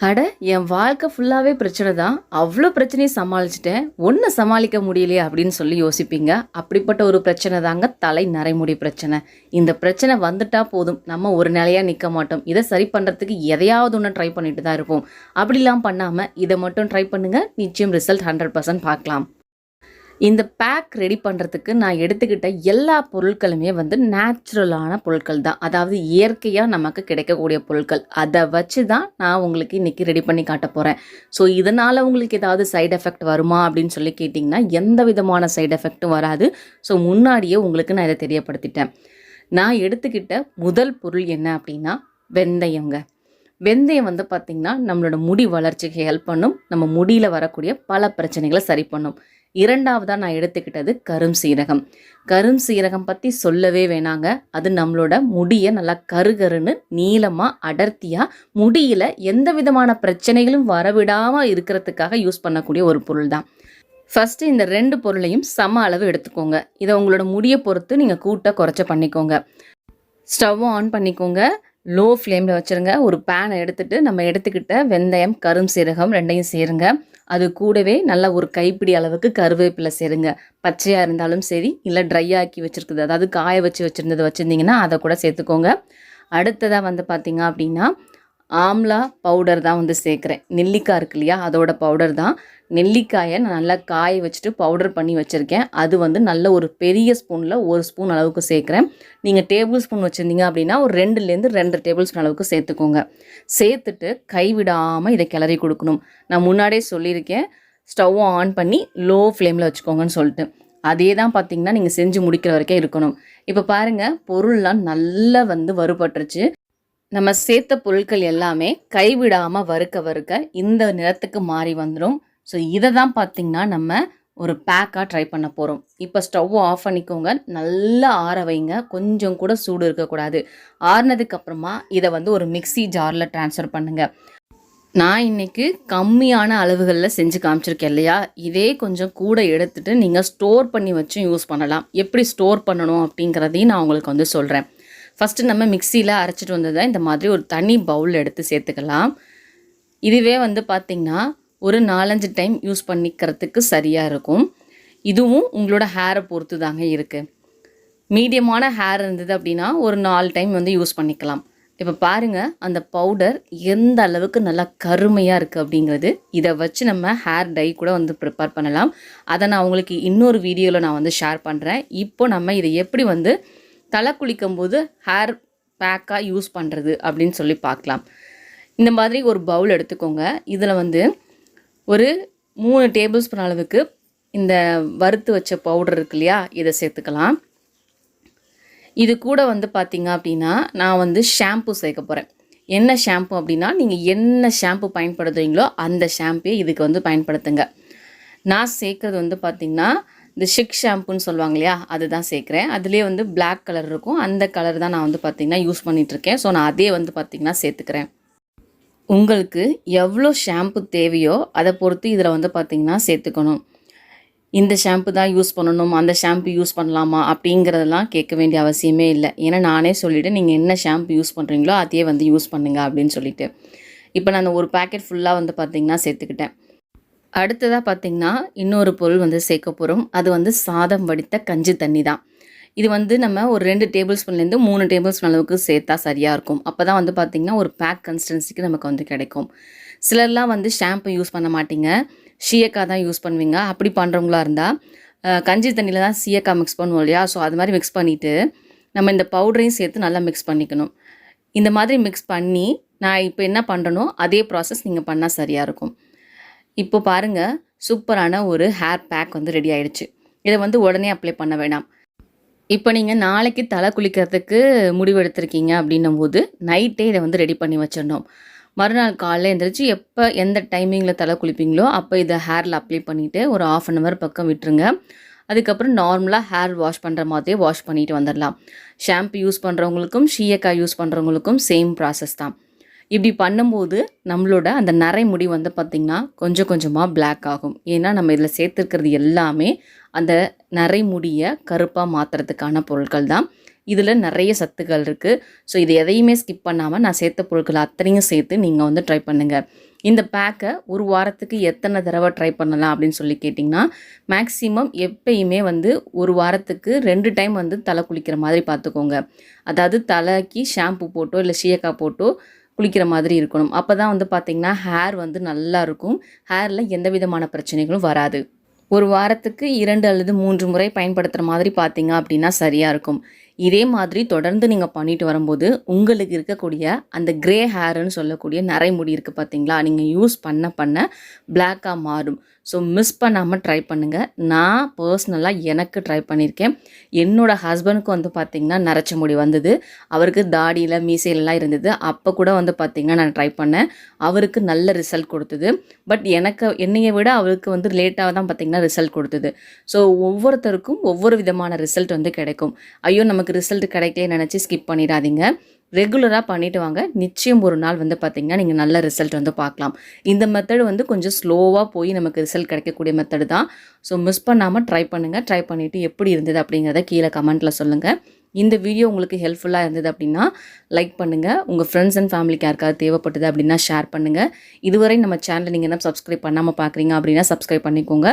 அட என் வாழ்க்கை ஃபுல்லாகவே பிரச்சனை தான். அவ்வளோ பிரச்சனையை சமாளிச்சிட்டேன். ஒன்றை சமாளிக்க முடியலையே அப்படின்னு சொல்லி யோசிப்பீங்க. அப்படிப்பட்ட ஒரு பிரச்சனை தாங்க தலை நரைமுடி பிரச்சனை. இந்த பிரச்சனை வந்துட்டால் போதும். நம்ம ஒரு நிலையாக நிற்க மாட்டோம். இதை சரி பண்ணுறதுக்கு எதையாவது ஒன்று ட்ரை பண்ணிட்டு தான் இருப்போம். அப்படிலாம் பண்ணாமல் இதை மட்டும் ட்ரை பண்ணுங்கள் நிச்சயம் ரிசல்ட் ஹண்ட்ரட் பர்சன்ட் பார்க்கலாம். இந்த பேக் ரெடி பண்ணுறதுக்கு நான் எடுத்துக்கிட்ட எல்லா பொருட்களுமே வந்து நேச்சுரலான பொருட்கள் தான். அதாவது இயற்கையாக நமக்கு கிடைக்கக்கூடிய பொருட்கள். அதை வச்சு தான் நான் உங்களுக்கு இன்றைக்கி ரெடி பண்ணி காட்ட போகிறேன் ஸோ இதனால் உங்களுக்கு ஏதாவது சைடு எஃபெக்ட் வருமா அப்படின்னு சொல்லி கேட்டிங்கன்னா எந்த விதமான சைடு எஃபெக்ட்டும் வராது. ஸோ முன்னாடியே உங்களுக்கு நான் இதை தெரியப்படுத்திட்டேன். நான் எடுத்துக்கிட்ட முதல் பொருள் என்ன அப்படின்னா வெந்தயங்க. வெந்தயம் வந்து பார்த்திங்கன்னா நம்மளோட முடி வளர்ச்சிக்கு ஹெல்ப் பண்ணும். நம்ம முடியில் வரக்கூடிய பல பிரச்சனைகளை சரி பண்ணும். இரண்டாவதாக நான் எடுத்துக்கிட்டது கரும் சீரகம். கரும் சீரகம் பற்றி சொல்லவே வேணாங்க. அது நம்மளோட முடியை நல்லா கருகருன்னு நீளமாக அடர்த்தியாக முடியில் எந்த விதமான பிரச்சனைகளும் வரவிடாமல் இருக்கிறதுக்காக யூஸ் பண்ணக்கூடிய ஒரு பொருள் தான் ஃபஸ்ட்டு இந்த ரெண்டு பொருளையும் சம அளவு எடுத்துக்கோங்க. இதை உங்களோட முடியை பொறுத்து நீங்கள் கூட்ட குறைச்ச பண்ணிக்கோங்க. ஸ்டவ்வும் ஆன் பண்ணிக்கோங்க. லோ ஃப்ளேமில் வச்சுருங்க. ஒரு பேனை எடுத்துகிட்டு நம்ம எடுத்துக்கிட்ட வெந்தயம் கரும் சீரகம் ரெண்டையும் சேருங்க. அது கூடவே நல்லா ஒரு கைப்பிடி அளவுக்கு கருவேப்பிலை சேருங்க. பச்சையாக இருந்தாலும் சரி இல்லை ட்ரை ஆக்கி வச்சுருக்குது. அதாவது காய வச்சு வச்சுருந்தது வச்சுருந்தீங்கன்னா அதை கூட சேர்த்துக்கோங்க. அடுத்ததாக வந்து பார்த்திங்க அப்படின்னா ஆம்லா பவுடர் தான் வந்து சேர்க்குறேன். நெல்லிக்காய் இருக்கு இல்லையா அதோட பவுடர் தான். நெல்லிக்காயை நான் நல்லா காய வச்சுட்டு பவுடர் பண்ணி வச்சுருக்கேன். அது வந்து நல்ல ஒரு பெரிய ஸ்பூனில் ஒரு ஸ்பூன் அளவுக்கு சேர்க்குறேன். நீங்கள் டேபிள் ஸ்பூன் வச்சுருந்தீங்க அப்படின்னா ஒரு ரெண்டுலேருந்து ரெண்டு டேபிள் ஸ்பூன் அளவுக்கு சேர்த்துக்கோங்க. சேர்த்துட்டு கைவிடாமல் இதை கிளறி கொடுக்கணும். நான் முன்னாடியே சொல்லியிருக்கேன் ஸ்டவ்வும் ஆன் பண்ணி லோ ஃப்ளேமில் வச்சுக்கோங்கன்னு சொல்லிட்டு. அதே தான் பார்த்தீங்கன்னா நீங்கள் செஞ்சு முடிக்கிற வரைக்கும் இருக்கணும். இப்போ பாருங்கள் பொருள்லாம் நல்லா வந்து வறுபட்டுருச்சு. நம்ம சேர்த்த பொருட்கள் எல்லாமே கைவிடாமல் வறுக்க வறுக்க இந்த நிறத்துக்கு மாறி வந்துடும் ஸோ இதை தான் பார்த்திங்கன்னா நம்ம ஒரு பேக்காக ட்ரை பண்ண போகிறோம் இப்போ ஸ்டவ்வை ஆஃப் பண்ணிக்கோங்க. நல்லா ஆற வைங்க. கொஞ்சம் கூட சூடு இருக்கக்கூடாது. ஆறினதுக்கப்புறமா இதை வந்து ஒரு மிக்ஸி ஜாரில் ட்ரான்ஸ்ஃபர் பண்ணுங்கள் நான் இன்னைக்கு கம்மியான அளவுகளில் செஞ்சு காமிச்சிருக்கேன் இல்லையா? இதே கொஞ்சம் கூட எடுத்துகிட்டு நீங்கள் ஸ்டோர் பண்ணி வச்சும் யூஸ் பண்ணலாம். எப்படி ஸ்டோர் பண்ணணும் அப்படிங்கிறதையும் நான் உங்களுக்கு வந்து சொல்கிறேன் ஃபஸ்ட்டு நம்ம மிக்சியில் அரைச்சிட்டு வந்ததை இந்த மாதிரி ஒரு தனி பவுல் எடுத்து சேர்த்துக்கலாம். இதுவே வந்து பார்த்திங்கன்னா ஒரு நாலஞ்சு டைம் யூஸ் பண்ணிக்கிறதுக்கு சரியாக இருக்கும். இதுவும் உங்களோட ஹேரை பொறுத்து தாங்க இருக்குது மீடியமான ஹேர் இருந்தது அப்படின்னா ஒரு நாலு டைம் வந்து யூஸ் பண்ணிக்கலாம். இப்போ பாருங்கள் அந்த பவுடர் எந்த அளவுக்கு நல்லா கருமையாக இருக்குது அப்படிங்கிறது. இதை வச்சு நம்ம ஹேர் டை கூட வந்து ப்ரிப்பேர் பண்ணலாம். அதை நான் உங்களுக்கு இன்னொரு வீடியோவில் நான் வந்து ஷேர் பண்ணுறேன் இப்போ நம்ம இதை எப்படி வந்து தலை குளிக்கும் போது ஹேர் பேக்காக யூஸ் பண்ணுறது அப்படின்னு சொல்லி பார்க்கலாம். இந்த மாதிரி ஒரு பவுல் எடுத்துக்கோங்க. இதில் வந்து ஒரு மூணு டேபிள் ஸ்பூன் அளவுக்கு இந்த வறுத்து வச்ச பவுடர் இருக்கு இல்லையா? இதை சேர்த்துக்கலாம். இது கூட வந்து பார்த்திங்க அப்படின்னா நான் வந்து ஷாம்பு சேர்க்க போகிறேன் என்ன ஷாம்பு அப்படின்னா நீங்கள் என்ன ஷாம்பு பயன்படுத்துகிறீங்களோ அந்த ஷாம்பே இதுக்கு வந்து பயன்படுத்துங்க. நான் சேர்க்குறது வந்து பார்த்திங்கன்னா இந்த ஷிக் ஷாம்புன்னு சொல்லுவாங்க இல்லையா? அதுதான் சேர்க்குறேன். அதுலேயே வந்து பிளாக் கலர் இருக்கும். அந்த கலர் தான் நான் வந்து பார்த்திங்கன்னா யூஸ் பண்ணிகிட்ருக்கேன் ஸோ நான் அதே வந்து பார்த்திங்கன்னா சேர்த்துக்கிறேன். உங்களுக்கு எவ்வளோ ஷாம்பு தேவையோ அதை பொறுத்து இதில் வந்து பார்த்திங்கன்னா சேர்த்துக்கணும். இந்த ஷாம்பு தான் யூஸ் பண்ணணும். அந்த ஷாம்பு யூஸ் பண்ணலாமா? அப்படிங்கிறதெல்லாம் கேட்க வேண்டிய அவசியமே இல்லை. ஏன்னா நானே சொல்லிவிட்டு நீங்கள் என்ன ஷாம்பு யூஸ் பண்ணுறீங்களோ அதையே வந்து யூஸ் பண்ணுங்கள் அப்படின்னு சொல்லிட்டு. இப்போ நான் ஒரு பேக்கெட் ஃபுல்லாக வந்து பார்த்திங்கன்னா சேர்த்துக்கிட்டேன். அடுத்ததாக பார்த்திங்கன்னா இன்னொரு பொருள் வந்து சேர்க்க போகிறோம் அது வந்து சாதம் வடித்த கஞ்சி தண்ணி தான். இது வந்து நம்ம ஒரு ரெண்டு டேபிள் ஸ்பூன்லேருந்து மூணு டேபிள் ஸ்பூன் அளவுக்கு சேர்த்தா சரியாக இருக்கும். அப்போ தான் வந்து பார்த்திங்கன்னா ஒரு பேக் கன்சிஸ்டன்சிக்கு நமக்கு வந்து கிடைக்கும். சிலர்லாம் வந்து ஷாம்பு யூஸ் பண்ண மாட்டிங்க. ஷியக்காய் தான் யூஸ் பண்ணுவீங்க. அப்படி பண்ணுறவங்களா இருந்தால் கஞ்சி தண்ணியில் தான் சீயக்காய் மிக்ஸ் பண்ணுவோம் இல்லையா? ஸோ அது மாதிரி மிக்ஸ் பண்ணிவிட்டு நம்ம இந்த பவுடரையும் சேர்த்து நல்லா மிக்ஸ் பண்ணிக்கணும். இந்த மாதிரி மிக்ஸ் பண்ணி நான் இப்போ என்ன பண்ணுறனோ அதே ப்ராசஸ் நீங்கள் பண்ணால் சரியாக இருக்கும். இப்போ பாருங்கள் சூப்பரான ஒரு ஹேர் பேக் வந்து ரெடி ஆயிடுச்சு. இதை வந்து உடனே அப்ளை பண்ண வேணாம். இப்போ நீங்கள் நாளைக்கு தலை குளிக்கிறதுக்கு முடிவு எடுத்திருக்கீங்க அப்படின்னும் போது நைட்டே இதை வந்து ரெடி பண்ணி வச்சிடணும். மறுநாள் காலைல எழுந்திரிச்சு எப்போ எந்த டைமிங்கில் தலை குளிப்பீங்களோ அப்போ இதை ஹேரில் அப்ளை பண்ணிவிட்டு ஒரு ஆஃப் அன் ஹவர் பக்கம் விட்டுருங்க. அதுக்கப்புறம் நார்மலாக ஹேர் வாஷ் பண்ணுற மாதிரியே வாஷ் பண்ணிட்டு வந்துடலாம். ஷாம்பு யூஸ் பண்ணுறவங்களுக்கும் ஷீயக்காய் யூஸ் பண்ணுறவங்களுக்கும் சேம் ப்ராசஸ் தான். இப்படி பண்ணும்போது நம்மளோட அந்த நரை முடி வந்து பார்த்திங்கன்னா கொஞ்சம் கொஞ்சமாக பிளாக் ஆகும். ஏன்னா நம்ம இதில் சேர்த்துருக்கிறது எல்லாமே அந்த நரை முடியை கருப்பாக மாற்றுறதுக்கான பொருட்கள் தான். இதில் நிறைய சத்துக்கள் இருக்குது ஸோ இது எதையுமே ஸ்கிப் பண்ணாமல் நான் சேர்த்த பொருட்கள் அத்தனையும் சேர்த்து நீங்கள் வந்து ட்ரை பண்ணுங்கள் இந்த பேக்கை ஒரு வாரத்துக்கு எத்தனை தடவை ட்ரை பண்ணலாம் அப்படின்னு சொல்லி கேட்டிங்கன்னா மேக்ஸிமம் எப்பயுமே வந்து ஒரு வாரத்துக்கு ரெண்டு டைம் வந்து தலை குளிக்கிற மாதிரி பார்த்துக்கோங்க. அதாவது தலைக்கு ஷாம்பு போட்டோ இல்லை சீயக்காய் போட்டோ குளிக்கிற மாதிரி இருக்கணும். அப்போ தான் வந்து பார்த்திங்கன்னா ஹேர் வந்து நல்லா இருக்கும். ஹேரில் எந்த விதமான பிரச்சனைகளும் வராது. ஒரு வாரத்துக்கு இரண்டு அல்லது மூன்று முறை பயன்படுத்துகிற மாதிரி பார்த்தீங்க அப்படின்னா சரியாக இருக்கும். இதே மாதிரி தொடர்ந்து நீங்கள் பண்ணிட்டு வரும்போது உங்களுக்கு இருக்கக்கூடிய அந்த கிரே ஹேர்னு சொல்லக்கூடிய நரைமுடி இருக்குது பார்த்தீங்களா நீங்கள் யூஸ் பண்ண பண்ண பிளாக்காக மாறும். ஸோ மிஸ் பண்ணாமல் ட்ரை பண்ணுங்கள் நான் பர்சனலாக எனக்கு ட்ரை பண்ணியிருக்கேன் என்னோடய ஹஸ்பண்டுக்கு வந்து பார்த்திங்கன்னா நரைச்ச முடி வந்தது. அவருக்கு தாடியில் மீசையிலலாம் இருந்தது. அப்போ கூட வந்து பார்த்திங்கன்னா நான் ட்ரை பண்ணேன். அவருக்கு நல்ல ரிசல்ட் கொடுத்தது. பட் எனக்கு என்னையை விட அவருக்கு வந்து லேட்டாக தான் பார்த்திங்கன்னா ரிசல்ட் கொடுத்தது. ஸோ ஒவ்வொருத்தருக்கும் ஒவ்வொரு விதமான ரிசல்ட் வந்து கிடைக்கும். ஐயோ நமக்கு ரிசல்ட் கிடைக்கலன்னு நினச்சி ஸ்கிப் பண்ணிடாதீங்க. ரெகுலராக பண்ணிட்டு வாங்க. நிச்சயம் ஒரு நாள் வந்து பார்த்திங்கன்னா நீங்கள் நல்ல ரிசல்ட் வந்து பார்க்கலாம். இந்த மெத்தடு வந்து கொஞ்சம் ஸ்லோவாக போய் நமக்கு ரிசல்ட் கிடைக்கக்கூடிய மெத்தடு தான். ஸோ மிஸ் பண்ணாமல் ட்ரை பண்ணுங்கள் ட்ரை பண்ணிவிட்டு எப்படி இருந்தது அப்படிங்கிறத கீழே கமெண்ட்டில் சொல்லுங்கள் இந்த வீடியோ உங்களுக்கு ஹெல்ப்ஃபுல்லாக இருந்தது அப்படின்னா லைக் பண்ணுங்கள் உங்கள் ஃப்ரெண்ட்ஸ் அண்ட் ஃபேமிலிக்கு யாருக்காவது தேவைப்பட்டது அப்படின்னா ஷேர் பண்ணுங்கள் இதுவரை நம்ம சேனலை நீங்கள் என்ன சப்ஸ்கிரைப் பண்ணாமல் பார்க்குறீங்க அப்படின்னா சப்ஸ்கிரைப் பண்ணிக்கோங்க.